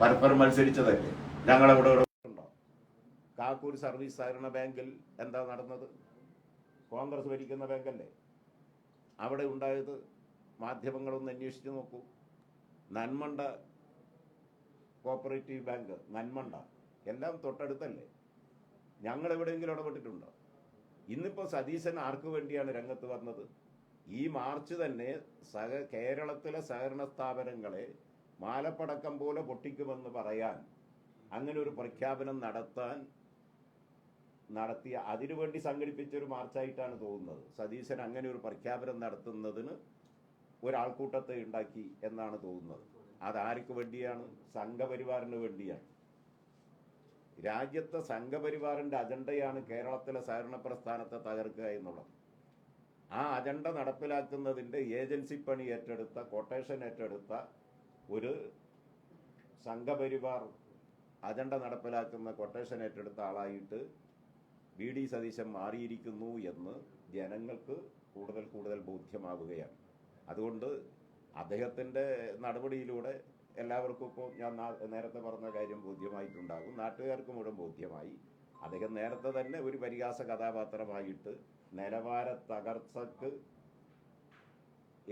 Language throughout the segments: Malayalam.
പരസ്പരം മത്സരിച്ചതല്ലേ? ഞങ്ങളവിടെ ഇവിടെ ഉണ്ടോ? കാക്കൂർ സർവീസ് സഹകരണ ബാങ്കിൽ എന്താ നടന്നത്? കോൺഗ്രസ് ഭരിക്കുന്ന ബാങ്കല്ലേ? അവിടെ ഉണ്ടായത് മാധ്യമങ്ങളൊന്ന് അന്വേഷിച്ച് നോക്കൂ. നന്മണ്ട കോപ്പറേറ്റീവ് ബാങ്ക് നന്മണ്ട എല്ലാം തൊട്ടടുത്തല്ലേ? ഞങ്ങൾ എവിടെയെങ്കിലും ഇടപെട്ടിട്ടുണ്ടോ? ഇന്നിപ്പോൾ സതീശൻ ആർക്ക് വേണ്ടിയാണ് രംഗത്ത് വന്നത്? ഈ മാർച്ച് തന്നെ സഹ കേരളത്തിലെ സഹകരണ സ്ഥാപനങ്ങളെ മാലപ്പടക്കം പോലെ പൊട്ടിക്കുമെന്ന് പറയാൻ അങ്ങനെ ഒരു പ്രഖ്യാപനം നടത്താൻ നടത്തിയ അതിനുവേണ്ടി സംഘടിപ്പിച്ച ഒരു മാർച്ചായിട്ടാണ് തോന്നുന്നത്. സതീശൻ അങ്ങനെ ഒരു പ്രഖ്യാപനം നടത്തുന്നതിന് ഒരാൾക്കൂട്ടത്തെ ഉണ്ടാക്കി എന്നാണ് തോന്നുന്നത്. അതാർക്ക് വേണ്ടിയാണ്? സംഘപരിവാറിന് വേണ്ടിയാണ്. രാജ്യത്തെ സംഘപരിവാറിന്റെ അജണ്ടയാണ് കേരളത്തിലെ സഹകരണ പ്രസ്ഥാനത്തെ തകർക്കുക എന്നുള്ളത്. ആ അജണ്ട നടപ്പിലാക്കുന്നതിന്റെ ഏജൻസി പണി ഏറ്റെടുത്ത കൊട്ടേഷൻ ഏറ്റെടുത്ത ഒരു സംഘപരിവാർ അജണ്ട നടപ്പിലാക്കുന്ന കൊട്ടേഷൻ ഏറ്റെടുത്ത ആളായിട്ട് വി ഡി സതീശൻ മാറിയിരിക്കുന്നു എന്ന് ജനങ്ങൾക്ക് കൂടുതൽ കൂടുതൽ ബോധ്യമാവുകയാണ്. അതുകൊണ്ട് അദ്ദേഹത്തിന്റെ നടപടിയിലൂടെ എല്ലാവർക്കും ഇപ്പോൾ ഞാൻ നേരത്തെ പറഞ്ഞ കാര്യം ബോധ്യമായിട്ടുണ്ടാകും. നാട്ടുകാർക്ക് മുഴുവൻ ബോധ്യമായി. അദ്ദേഹം നേരത്തെ തന്നെ ഒരു പരിഹാസ കഥാപാത്രമായിട്ട് നിലവാര തകർച്ചക്ക്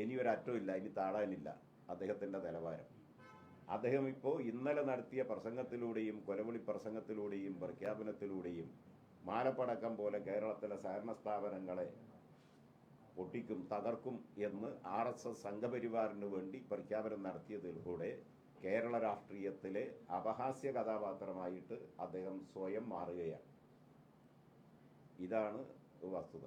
ഇനി ഒരറ്റമില്ല ഇനി താഴാനില്ല അദ്ദേഹത്തിന്റെ നിലവാരം. അദ്ദേഹം ഇപ്പോൾ ഇന്നലെ നടത്തിയ പ്രസംഗത്തിലൂടെയും കൊലവിളി പ്രസംഗത്തിലൂടെയും പ്രഖ്യാപനത്തിലൂടെയും മാലപ്പടക്കം പോലെ കേരളത്തിലെ സഹകരണ സ്ഥാപനങ്ങളെ പൊട്ടിക്കും തകർക്കും എന്ന് ആർ എസ് എസ് സംഘപരിവാറിന് വേണ്ടി പ്രഖ്യാപനം നടത്തിയതിലൂടെ കേരള രാഷ്ട്രീയത്തിലെ അപഹാസ്യ കഥാപാത്രമായിട്ട് അദ്ദേഹം സ്വയം മാറുകയാണ്. ഇതാണ് വസ്തുത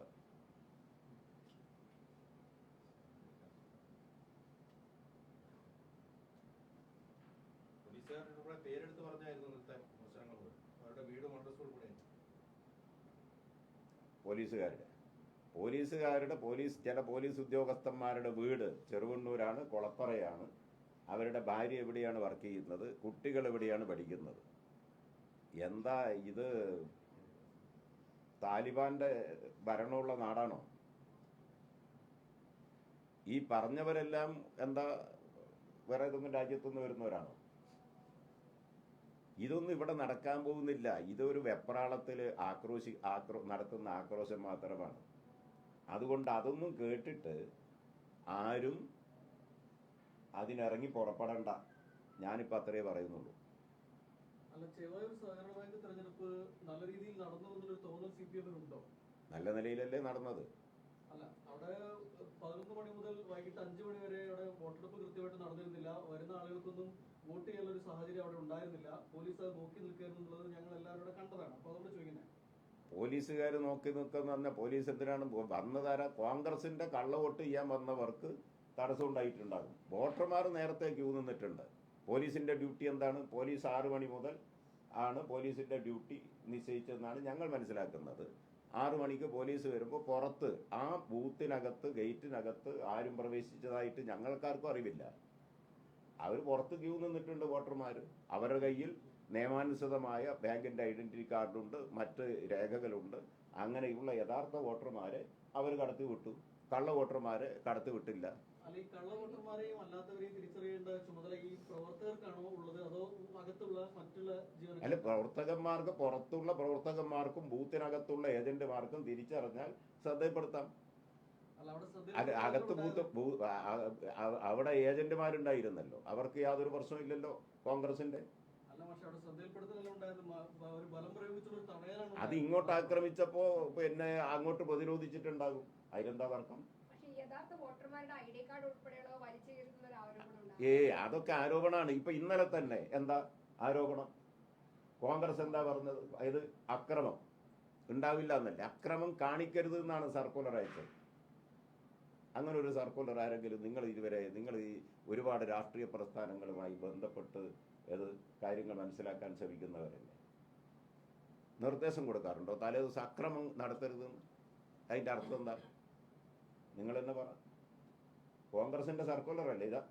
പോലീസുകാരുടെ കൂടെ പേരെടുത്ത് പറഞ്ഞായിരുന്നു ഇന്നത്തെ മത്സരങ്ങൾ അവരുടെ വീടും അഡ്രസ്സും കൂടെ പോലീസുകാരുടെ. പോലീസുകാരുടെ പോലീസ് ചില പോലീസ് ഉദ്യോഗസ്ഥന്മാരുടെ വീട് ചെറുവണ്ണൂരാണ് കുളപ്പറയാണ്. അവരുടെ ഭാര്യ എവിടെയാണ് വർക്ക് ചെയ്യുന്നത്? കുട്ടികൾ എവിടെയാണ് പഠിക്കുന്നത്? എന്താ ഇത് താലിബാന്റെ ഭരണമുള്ള നാടാണോ? ഈ പറഞ്ഞവരെല്ലാം എന്താ വേറെ ഏതെങ്കിലും രാജ്യത്തുനിന്ന് വരുന്നവരാണോ? ഇതൊന്നും ഇവിടെ നടക്കാൻ പോകുന്നില്ല. ഇതൊരു വെപ്രാളത്തിൽ ആക്രോശി ആക്രോ നടത്തുന്ന ആക്രോശം മാത്രമാണ്. അതുകൊണ്ട് അതൊന്നും കേട്ടിട്ട് ആരും അതിനിറങ്ങി പുറപ്പെടണ്ട. ഞാനിപ്പോൾ അത്രേ പറയുന്നുള്ളൂ. നല്ല നിലയിലല്ലേ നടന്നത്. അല്ല അവിടെ പതിനൊന്ന് മണി മുതൽ വൈകിട്ട് അഞ്ചു മണി വരെ അവിടെ വോട്ടെടുപ്പ് കൃത്യമായിട്ട് നടന്നിരുന്നില്ല. വരുന്ന ആളുകൾക്കൊന്നും വോട്ട് ചെയ്യാനുള്ള ഒരു സാഹചര്യം അവിടെ ഉണ്ടായിരുന്നില്ല. പോലീസ് അത് നോക്കി നിൽക്കുക എന്നുള്ളത് ഞങ്ങൾ എല്ലാവരും കണ്ടതാണ്. അപ്പൊ അതുകൊണ്ട് ചോദിക്കുന്നത് പോലീസുകാർ നോക്കി നിൽക്കുന്ന പറഞ്ഞാൽ പോലീസ് എന്തിനാണ് വന്നതാര? കോൺഗ്രസിന്റെ കള്ളവോട്ട് ചെയ്യാൻ വന്നവർക്ക് തടസ്സം ഉണ്ടായിട്ടുണ്ടാകും. വോട്ടർമാർ നേരത്തെ ക്യൂ നിന്നിട്ടുണ്ട്. പോലീസിന്റെ ഡ്യൂട്ടി എന്താണ്? പോലീസ് ആറ് മണി മുതൽ ആണ് പോലീസിന്റെ ഡ്യൂട്ടി നിശ്ചയിച്ചതെന്നാണ് ഞങ്ങൾ മനസ്സിലാക്കുന്നത്. ആറ് മണിക്ക് പോലീസ് വരുമ്പോൾ പുറത്ത് ആ ബൂത്തിനകത്ത് ഗേറ്റിനകത്ത് ആരും പ്രവേശിച്ചതായിട്ട് ഞങ്ങൾക്കാർക്കും അറിവില്ല. അവർ പുറത്ത് ക്യൂ നിന്നിട്ടുണ്ട് വോട്ടർമാർ അവരുടെ കയ്യിൽ നിയമാനുസൃതമായ ബാങ്കിന്റെ ഐഡന്റിറ്റി കാർഡുണ്ട് മറ്റ് രേഖകളുണ്ട്. അങ്ങനെയുള്ള യഥാർത്ഥ വോട്ടർമാരെ അവർ കടത്തി വിട്ടു കള്ള വോട്ടർമാരെ കടത്തി വിട്ടില്ല അല്ല ഈ കള്ള വോട്ടർമാരെയും അല്ലാത്തവരെയും തിരിച്ചറിയേണ്ട ചുമതല ഈ പ്രവർത്തകർക്കാണോ ഉള്ളത്? അതോ അകത്തുള്ള മറ്റുള്ള അല്ല പ്രവർത്തകന്മാർക്ക് പുറത്തുള്ള പ്രവർത്തകന്മാർക്കും ബൂത്തിനകത്തുള്ള ഏജന്റുമാർക്കും തിരിച്ചറിഞ്ഞാൽ ശ്രദ്ധപ്പെടുത്താം അകത്ത് ബൂത്ത് അവിടെ ഏജന്റുമാരുണ്ടായിരുന്നല്ലോ. അവർക്ക് യാതൊരു കോൺഗ്രസിന്റെ. പ്രയോഗിച്ചുള്ള ഒരു തടയാനാണ് അത് ഇങ്ങോട്ട് ആക്രമിച്ചപ്പോ പിന്നെ അങ്ങോട്ട് പ്രതിരോധിച്ചിട്ടുണ്ടാകും. അതിലെന്താ തർക്കം? ഏ അതൊക്കെ ആരോപണമാണ്. ഇപ്പൊ ഇന്നലെ തന്നെ എന്താ ആരോപണം? കോൺഗ്രസ് എന്താ പറഞ്ഞത്? അതായത് അക്രമം. ഉണ്ടാവില്ല എന്നല്ലേ. അക്രമം കാണിക്കരുത് എന്നാണ് സർക്കുലർ അയച്ചത്. അങ്ങനെ ഒരു സർക്കുലർ ആരെങ്കിലും നിങ്ങൾ ഇതുവരെ നിങ്ങൾ ഈ ഒരുപാട് രാഷ്ട്രീയ പ്രസ്ഥാനങ്ങളുമായി ബന്ധപ്പെട്ട് ഏത് കാര്യങ്ങൾ മനസ്സിലാക്കാൻ ശ്രമിക്കുന്നവരല്ലേ? നിർദ്ദേശം കൊടുക്കാറുണ്ടോ? തലേദിവസം അക്രമം നടത്തരുതെന്ന്? അതിന്റെ അർത്ഥം എന്താ? നിങ്ങൾ തന്നെ പറ. കോൺഗ്രസിന്റെ സർക്കുലർ അല്ലേ ഇതാ?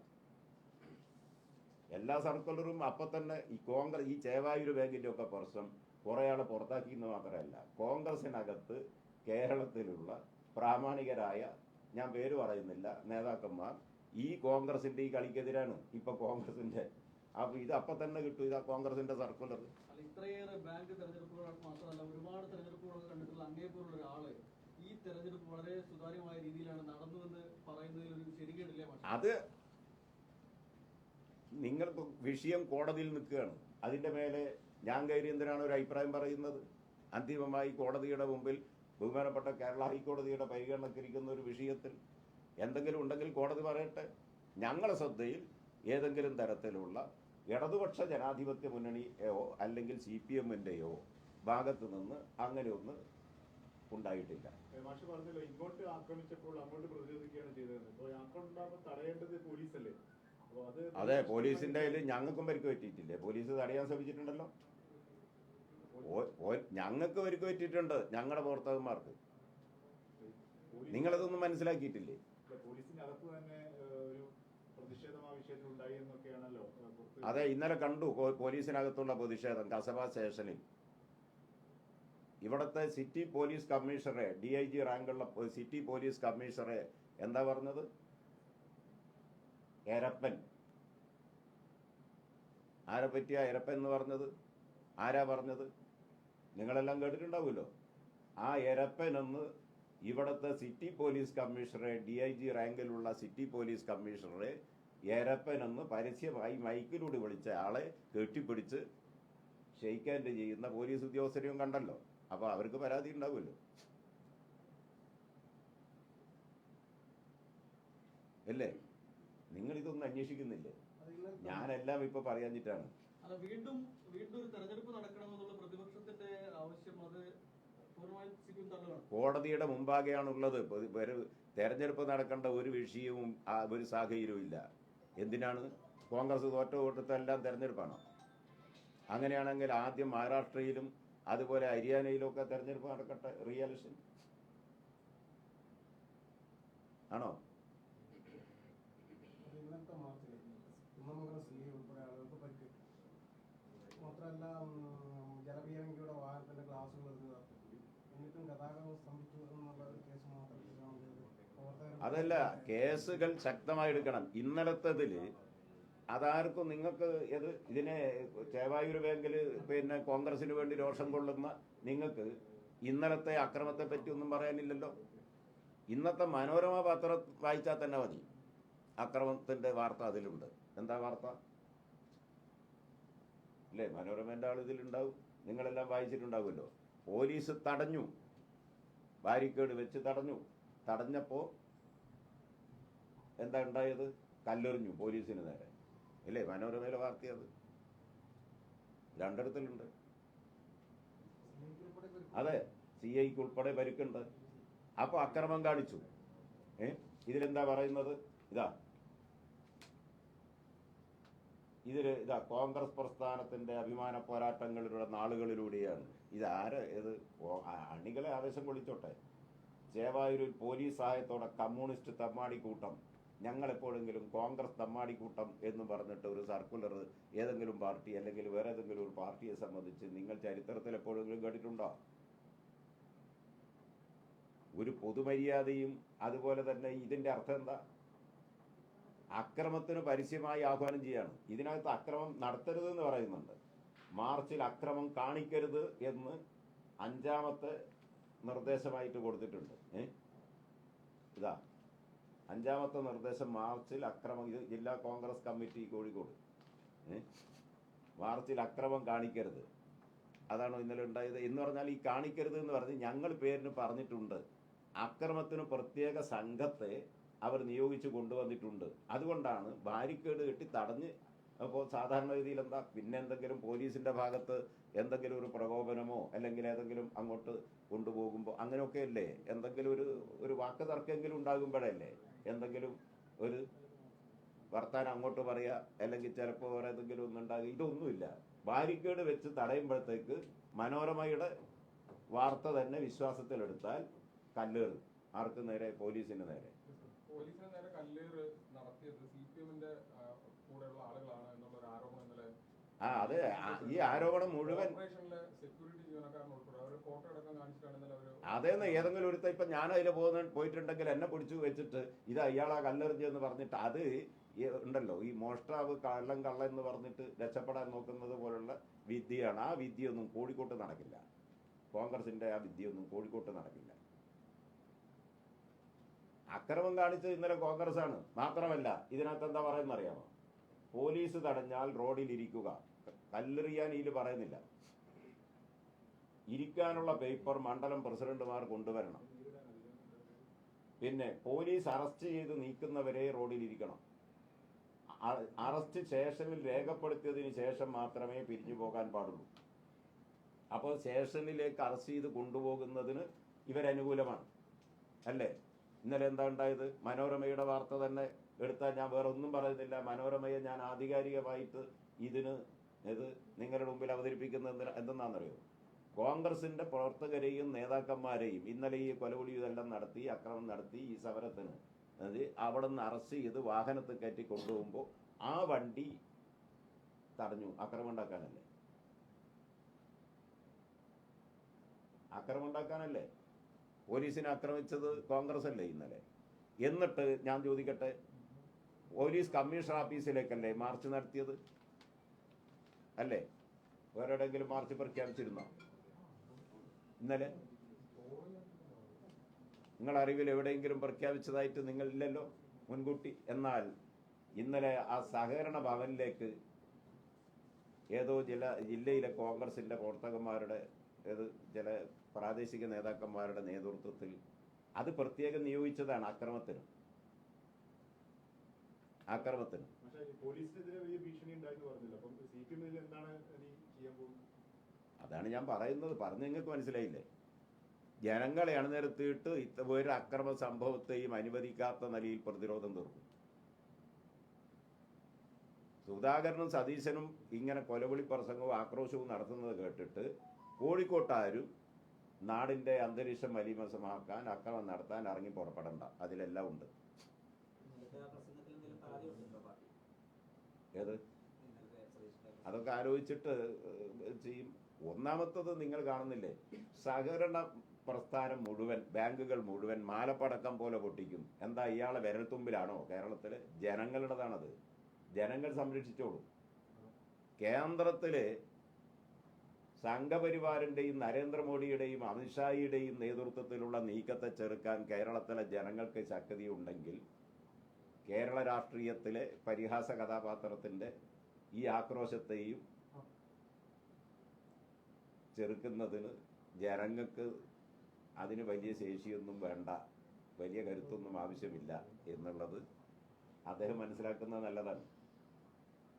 എല്ലാ സർക്കുലറും അപ്പൊ തന്നെ ഈ കോൺഗ്രസ് ഈ ചേവായൂർ ബാങ്കിന്റെ ഒക്കെ പ്രശ്നം കുറെ ആളെ പുറത്താക്കിയെന്ന് മാത്രമല്ല കോൺഗ്രസിനകത്ത് കേരളത്തിലുള്ള പ്രാമാണികരായ ഞാൻ പേര് പറയുന്നില്ല നേതാക്കന്മാർ. ഈ കോൺഗ്രസിന്റെ ഈ കളിക്കെതിരാണ് ഇപ്പൊ കോൺഗ്രസിന്റെ. അപ്പോൾ ഇത് അപ്പം തന്നെ കിട്ടും ഇതാ കോൺഗ്രസിന്റെ സർക്കുലർ ഇത്രയേറെ ബാങ്ക് തെരഞ്ഞെടുപ്പുകൾ മാത്രമല്ല ഒരുപാട് തെരഞ്ഞെടുപ്പുകൾ കണ്ടിട്ടുള്ള അങ്ങേപ്പോലുള്ള ഒരാൾ ഈ തെരഞ്ഞെടുപ്പ് വളരെ സുതാര്യമായ രീതിയിലാണ് നടന്നുവെന്ന് പറയുന്നതിൽ ഒരു ശരികേടില്ലേ മാഷെ? അത് നിങ്ങൾക്ക് വിഷയം കോടതിയിൽ നിൽക്കുകയാണ്. അതിന്റെ മേലെ ഞാൻ കയറി എന്തിനാണ് ഒരു അഭിപ്രായം പറയുന്നത്? അന്തിമമായി കോടതിയുടെ മുമ്പിൽ ബഹുമാനപ്പെട്ട കേരള ഹൈക്കോടതിയുടെ പരിഗണനക്കിരിക്കുന്ന ഒരു വിഷയത്തിൽ എന്തെങ്കിലും ഉണ്ടെങ്കിൽ കോടതി പറയട്ടെ. ഞങ്ങളുടെ ശ്രദ്ധയിൽ ഏതെങ്കിലും തരത്തിലുള്ള ഇടതുപക്ഷ ജനാധിപത്യ മുന്നണിയോ അല്ലെങ്കിൽ സി പി എമ്മിന്റെയോ ഭാഗത്ത് നിന്ന് അങ്ങനെയൊന്ന് ഉണ്ടായിട്ടില്ല. ഏ, മാഷ് പറഞ്ഞല്ലോ ഇങ്ങോട്ട് ആക്രമിച്ചപ്പോൾ അങ്ങോട്ട് പ്രതിരോധിക്കുകയാണ് ചെയ്തത് ആക്രമണം തടയേണ്ടത് പോലീസല്ലേ? അത് പോലീസിന്റെ കയ്യിൽ ഞങ്ങൾക്കും പരിക്ക് പറ്റിയിട്ടില്ലേ? പോലീസ് തടയാൻ ശ്രമിച്ചിട്ടുണ്ടല്ലോ. ഞങ്ങൾക്ക് ഒരുക്ക് പറ്റിയിട്ടുണ്ട്. ഞങ്ങളുടെ പ്രവർത്തകന്മാർക്ക്. നിങ്ങളതൊന്നും മനസ്സിലാക്കിയിട്ടില്ലേ? അതെ ഇന്നലെ കണ്ടു പോലീസിനകത്തുള്ള പ്രതിഷേധം കസബ സ്റ്റേഷനിൽ. ഇവിടത്തെ സിറ്റി പോലീസ് കമ്മീഷണറെ ഡി ഐ ജി റാങ്കുള്ള സിറ്റി പോലീസ് കമ്മീഷണറെ എന്താ പറഞ്ഞത്? എരപ്പൻ ആരെ പറ്റിയ എരപ്പൻ എന്ന് പറഞ്ഞത്? ആരാ പറഞ്ഞത്? നിങ്ങളെല്ലാം കേട്ടിട്ടുണ്ടാവുമല്ലോ. ആ എരപ്പൻ എന്ന് ഇവിടുത്തെ സിറ്റി പോലീസ് കമ്മീഷണറെ ഡി ഐ ജി റാങ്കിലുള്ള സിറ്റി പോലീസ് കമ്മീഷണറെ എരപ്പൻ എന്ന് പരസ്യമായി മൈക്കിലൂടെ വിളിച്ച ആളെ കെട്ടിപ്പിടിച്ച് ഷെയ്ക്കാന്റെ ചെയ്യുന്ന പോലീസ് ഉദ്യോഗസ്ഥരെയും കണ്ടല്ലോ. അപ്പോൾ അവർക്ക് പരാതി ഉണ്ടാവുമല്ലോ. അല്ലേ? നിങ്ങൾ ഇതൊന്നും അന്വേഷിക്കുന്നില്ലേ ഞാനെല്ലാം ഇപ്പൊ പറയാഞ്ഞിട്ടാണ്. വീണ്ടും വീണ്ടും ഒരു തെരഞ്ഞെടുപ്പ് നടക്കണമെന്നുള്ള പ്രതിപക്ഷത്തിന്റെ ആവശ്യം അത് പൂർണമായും സി പി എം തള്ളുകയാണ് കോടതിയുടെ മുമ്പാകെയാണ് ഉള്ളത് തെരഞ്ഞെടുപ്പ് നടക്കേണ്ട ഒരു വിഷയവും ഒരു സാഹചര്യവും ഇല്ല. എന്തിനാണ്? കോൺഗ്രസ് തോറ്റ വോട്ടത്തെല്ലാം തെരഞ്ഞെടുപ്പാണോ? അങ്ങനെയാണെങ്കിൽ ആദ്യം മഹാരാഷ്ട്രയിലും അതുപോലെ ഹരിയാനയിലും ഒക്കെ തെരഞ്ഞെടുപ്പ് നടക്കട്ടെ റീ എലക്ഷൻ ആണോ മാത്രമല്ല ജലപീരങ്കിയുടെ വാഹനത്തിന്റെ ഗ്ലാസുകൾ അതല്ല കേസുകൾ ശക്തമായി എടുക്കണം. ഇന്നലത്തതിൽ അതാർക്കും നിങ്ങൾക്ക് ഇത് ഇതിനെ ചേവായൂർ ബാങ്കിൽ പിന്നെ കോൺഗ്രസിന് വേണ്ടി രോഷം കൊള്ളുന്ന നിങ്ങൾക്ക് ഇന്നലത്തെ അക്രമത്തെ പറ്റി ഒന്നും പറയാനില്ലല്ലോ. ഇന്നത്തെ മനോരമ പത്രം വായിച്ചാൽ തന്നെ മതി. അക്രമത്തിന്റെ വാർത്ത അതിലുണ്ട്. എന്താ വാർത്ത? അല്ലേ മനോരമന്റെ ആൾ ഇതിലുണ്ടാവും. നിങ്ങളെല്ലാം വായിച്ചിട്ടുണ്ടാവുമല്ലോ. പോലീസ് തടഞ്ഞു. ബാരിക്കേഡ് വെച്ച് തടഞ്ഞു. തടഞ്ഞപ്പോൾ എന്താ ഉണ്ടായത്? കല്ലെറിഞ്ഞു പോലീസിന് നേരെ. ഇല്ലേ? മനോരമയിലെ വാർത്തയത് രണ്ടിടത്തിലുണ്ട് അതെ സി ഐക്ക് ഉൾപ്പെടെ പരിക്കുണ്ട് അപ്പോൾ അക്രമം കാണിച്ചു. ഏ? ഇതിലെന്താ പറയുന്നത്? ഇതാ ഇതിൽ ഇതാ കോൺഗ്രസ് പ്രസ്ഥാനത്തിന്റെ അഭിമാന പോരാട്ടങ്ങളിലൂടെ നാളുകളിലൂടെയാണ്. ഇത് ആര് ഇത് അണികളെ ആവേശം കൊള്ളിച്ചോട്ടെ. ചേവായൂരിൽ പോലീസ് സഹായത്തോടെ കമ്മ്യൂണിസ്റ്റ് തമ്മാടി കൂട്ടം ഞങ്ങൾ എപ്പോഴെങ്കിലും കോൺഗ്രസ് തമ്മാടി കൂട്ടം എന്ന് പറഞ്ഞിട്ട് ഒരു സർക്കുലർ ഏതെങ്കിലും പാർട്ടി അല്ലെങ്കിൽ വേറെ ഏതെങ്കിലും ഒരു പാർട്ടിയെ സംബന്ധിച്ച് നിങ്ങൾ ചരിത്രത്തിൽ എപ്പോഴെങ്കിലും കേട്ടിട്ടുണ്ടോ? ഒരു പൊതുമര്യാദയും അതുപോലെ തന്നെ ഇതിന്റെ അർത്ഥം എന്താ? അക്രമത്തിന് പരസ്യമായി ആഹ്വാനം ചെയ്യാണ്. ഇതിനകത്ത് അക്രമം നടത്തരുത് എന്ന് പറയുന്നുണ്ട്. മാർച്ചിൽ അക്രമം കാണിക്കരുത് എന്ന് അഞ്ചാമത്തെ നിർദ്ദേശമായിട്ട് കൊടുത്തിട്ടുണ്ട്. ഇതാ. അഞ്ചാമത്തെ നിർദ്ദേശം മാർച്ചിൽ അക്രമം ജില്ലാ കോൺഗ്രസ് കമ്മിറ്റി കോഴിക്കോട്. മാർച്ചിൽ അക്രമം കാണിക്കരുത്. അതാണോ ഇന്നലെ ഉണ്ടായത്. എന്ന് പറഞ്ഞാൽ ഈ കാണിക്കരുത് എന്ന് പറഞ്ഞ് ഞങ്ങൾ പേരിന് പറഞ്ഞിട്ടുണ്ട്. അക്രമത്തിന് പ്രത്യേക സംഘത്തെ അവർ നിയോഗിച്ച് കൊണ്ടുവന്നിട്ടുണ്ട്. അതുകൊണ്ടാണ് ബാരിക്കേഡ് കെട്ടി തടഞ്ഞ് അപ്പോൾ സാധാരണഗതിയിൽ എന്താ പിന്നെ എന്തെങ്കിലും പോലീസിന്റെ ഭാഗത്ത് എന്തെങ്കിലും ഒരു പ്രകോപനമോ അല്ലെങ്കിൽ ഏതെങ്കിലും അങ്ങോട്ട് കൊണ്ടുപോകുമ്പോൾ അങ്ങനെയൊക്കെ അല്ലേ എന്തെങ്കിലും ഒരു ഒരു വാക്ക് തർക്കെങ്കിലും ഉണ്ടാകുമ്പോഴല്ലേ എന്തെങ്കിലും ഒരു വർത്താനം അങ്ങോട്ട് പറയുക അല്ലെങ്കിൽ ചിലപ്പോൾ വേറെ ഏതെങ്കിലും ഒന്നുണ്ടാകുക ഇതൊന്നുമില്ല. ബാരിക്കേഡ് വെച്ച് തടയുമ്പോഴത്തേക്ക് മനോരമയുടെ വാർത്ത തന്നെ വിശ്വാസത്തിലെടുത്താൽ കല്ലേറും ആർക്ക് നേരെ? പോലീസിന് നേരെ. പോലീസിന് നേരെ കല്ലേറ് നടത്തിയത് സി പി എമ്മിന്റെ കൂടെയുള്ള ആളുകളാണ് എന്നുള്ള ഒരു ആരോപണം ഇന്നലെ ആ അതെ. ഈ ആരോപണം മുഴുവൻ അതേന്ന് ഏതെങ്കിലും ഒരുത്ത ഇപ്പൊ ഞാൻ അതിൽ പോകുന്ന പോയിട്ടുണ്ടെങ്കിൽ എന്നെ പിടിച്ചു വെച്ചിട്ട് ഇത് അയാളാ കല്ലെറിഞ്ഞെന്ന് പറഞ്ഞിട്ട് അത് ഉണ്ടല്ലോ ഈ മോഷ്ടാവ് കള്ളം കള്ളം എന്ന് പറഞ്ഞിട്ട് രക്ഷപ്പെടാൻ നോക്കുന്നത് പോലുള്ള വിദ്യയാണ് ആ വിദ്യയൊന്നും കോഴിക്കോട്ട് നടക്കില്ല. കോൺഗ്രസിന്റെ ആ വിദ്യയൊന്നും കോഴിക്കോട്ട് നടക്കില്ല. അക്രമം കാണിച്ചത് ഇന്നലെ കോൺഗ്രസ് ആണ് മാത്രമല്ല ഇതിനകത്ത് എന്താ പറയുന്ന അറിയാമോ പോലീസ് തടഞ്ഞാൽ റോഡിൽ ഇരിക്കുക. കല്ലെറിയാൻ ഇതിൽ പറയുന്നില്ല. ഇരിക്കാനുള്ള പേപ്പർ മണ്ഡലം പ്രസിഡന്റുമാർ കൊണ്ടുവരണം. പിന്നെ പോലീസ് അറസ്റ്റ് ചെയ്ത് നീക്കുന്നവരെ റോഡിൽ ഇരിക്കണം. അറസ്റ്റ് സ്റ്റേഷനിൽ രേഖപ്പെടുത്തിയതിന് ശേഷം മാത്രമേ പിരിഞ്ഞു പോകാൻ പാടുള്ളൂ. അപ്പോൾ സ്റ്റേഷനിലേക്ക് അറസ്റ്റ് ചെയ്ത് കൊണ്ടുപോകുന്നതിന് ഇവരനുകൂലമാണ്. അല്ലേ? ഇന്നലെ എന്താ ഉണ്ടായത്? മനോരമയുടെ വാർത്ത തന്നെ എടുത്താൽ ഞാൻ വേറെ ഒന്നും പറയുന്നില്ല. മനോരമയെ ഞാൻ ആധികാരികമായിട്ട് ഇതിന് ഇത് നിങ്ങളുടെ മുമ്പിൽ അവതരിപ്പിക്കുന്നത് എന്തിനാ- എന്തെന്നാണെന്നറിയോ? കോൺഗ്രസിന്റെ പ്രവർത്തകരെയും നേതാക്കന്മാരെയും ഇന്നലെ ഈ കൊലവിളി ഇതെല്ലാം നടത്തി അക്രമം നടത്തി ഈ സമരത്തിന് അവിടെ നിന്ന് അറസ്റ്റ് ചെയ്ത് വാഹനത്തിൽ കയറ്റി കൊണ്ടുപോകുമ്പോൾ ആ വണ്ടി തടഞ്ഞു. അക്രമം ഉണ്ടാക്കാനല്ലേ? അക്രമം ഉണ്ടാക്കാനല്ലേ? പോലീസിനെ ആക്രമിച്ചത് കോൺഗ്രസ് അല്ലേ ഇന്നലെ? എന്നിട്ട് ഞാൻ ചോദിക്കട്ടെ പോലീസ് കമ്മീഷണർ ഓഫീസിലേക്കല്ലേ മാർച്ച് നടത്തിയത്? അല്ലേ? വേറെവിടെയെങ്കിലും മാർച്ച് പ്രഖ്യാപിച്ചിരുന്നോ? ഇന്നലെ? നിങ്ങൾ അറിവിൽ എവിടെയെങ്കിലും പ്രഖ്യാപിച്ചതായിട്ട് നിങ്ങളില്ലല്ലോ മുൻകൂട്ടി? എന്നാൽ ഇന്നലെ ആ സഹകരണ ഭവനിലേക്ക് ഏതോ ചില ജില്ലയിലെ കോൺഗ്രസിന്റെ പ്രവർത്തകന്മാരുടെ ഏത് ചില പ്രാദേശിക നേതാക്കന്മാരുടെ നേതൃത്വത്തിൽ അത് പ്രത്യേകം നിയോഗിച്ചതാണ് അക്രമത്തിന്. അക്രമത്തിന്. അതാണ് ഞാൻ പറയുന്നത്. പറഞ്ഞു നിങ്ങൾക്ക് മനസ്സിലായില്ലേ? ജനങ്ങളെ അണിനിരത്തിയിട്ട് ഒരു അക്രമ സംഭവത്തെയും അനുവദിക്കാത്ത നിലയിൽ പ്രതിരോധം തീർക്കും. സുധാകരനും സതീശനും ഇങ്ങനെ കൊലവിളി പ്രസംഗവും ആക്രോശവും നടത്തുന്നത് കേട്ടിട്ട് കോഴിക്കോട്ടാരും നാടിന്റെ അന്തരീക്ഷം മലീമസമാക്കാൻ അക്രമം നടത്താൻ ഇറങ്ങി പുറപ്പെടണ്ട. അതിലെല്ലാം ഉണ്ട്. ഏത്? അതൊക്കെ ആലോചിച്ചിട്ട് ചെയ്യും. ഒന്നാമത്തത് നിങ്ങൾ കാണുന്നില്ലേ? സഹകരണ പ്രസ്ഥാനം മുഴുവൻ ബാങ്കുകൾ മുഴുവൻ മാലപ്പടക്കം പോലെ പൊട്ടിക്കും. എന്താ ഇയാളെ വിരൽത്തുമ്പിലാണോ? കേരളത്തിൽ ജനങ്ങളുടേതാണത്. ജനങ്ങൾ സംരക്ഷിച്ചോളൂ. കേന്ദ്രത്തിൽ സംഘപരിവാറിന്റെയും നരേന്ദ്രമോദിയുടെയും അമിത്ഷായിയുടെയും നേതൃത്വത്തിലുള്ള നീക്കത്തെ ചെറുക്കാൻ കേരളത്തിലെ ജനങ്ങൾക്ക് ശക്തിയുണ്ടെങ്കിൽ കേരള രാഷ്ട്രീയത്തിലെ പരിഹാസ കഥാപാത്രത്തിന്റെ ഈ ആക്രോശത്തെയും ചെറുക്കുന്നതിന് ജനങ്ങൾക്ക് അതിന് വലിയ ശേഷിയൊന്നും വേണ്ട വലിയ കരുത്തൊന്നും ആവശ്യമില്ല എന്നുള്ളത് അദ്ദേഹം മനസ്സിലാക്കുന്നത് നല്ലതാണ്.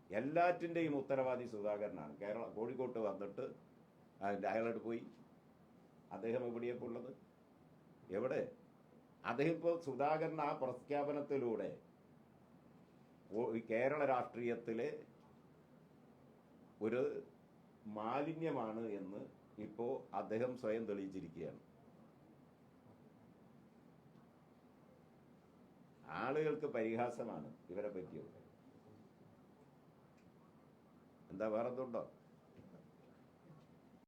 എല്ലാറ്റിന്റെയും ഉത്തരവാദി സുധാകരനാണ്. കേരള കോഴിക്കോട്ട് വന്നിട്ട് അയാളോട് പോയി. അദ്ദേഹം എവിടെയപ്പോൾ ഉള്ളത്? എവിടെ? അദ്ദേഹം ഇപ്പോൾ സുധാകരൻ ആ പ്രഖ്യാപനത്തിലൂടെ കേരള രാഷ്ട്രീയത്തിലെ ഒരു മാലിന്യമാണ് എന്ന് ഇപ്പോൾ അദ്ദേഹം സ്വയം തെളിയിച്ചിരിക്കുകയാണ്. ആളുകൾക്ക് പരിഹാസമാണ് ഇവരെ പറ്റിയത് എന്താ വേറെന്തുണ്ടോ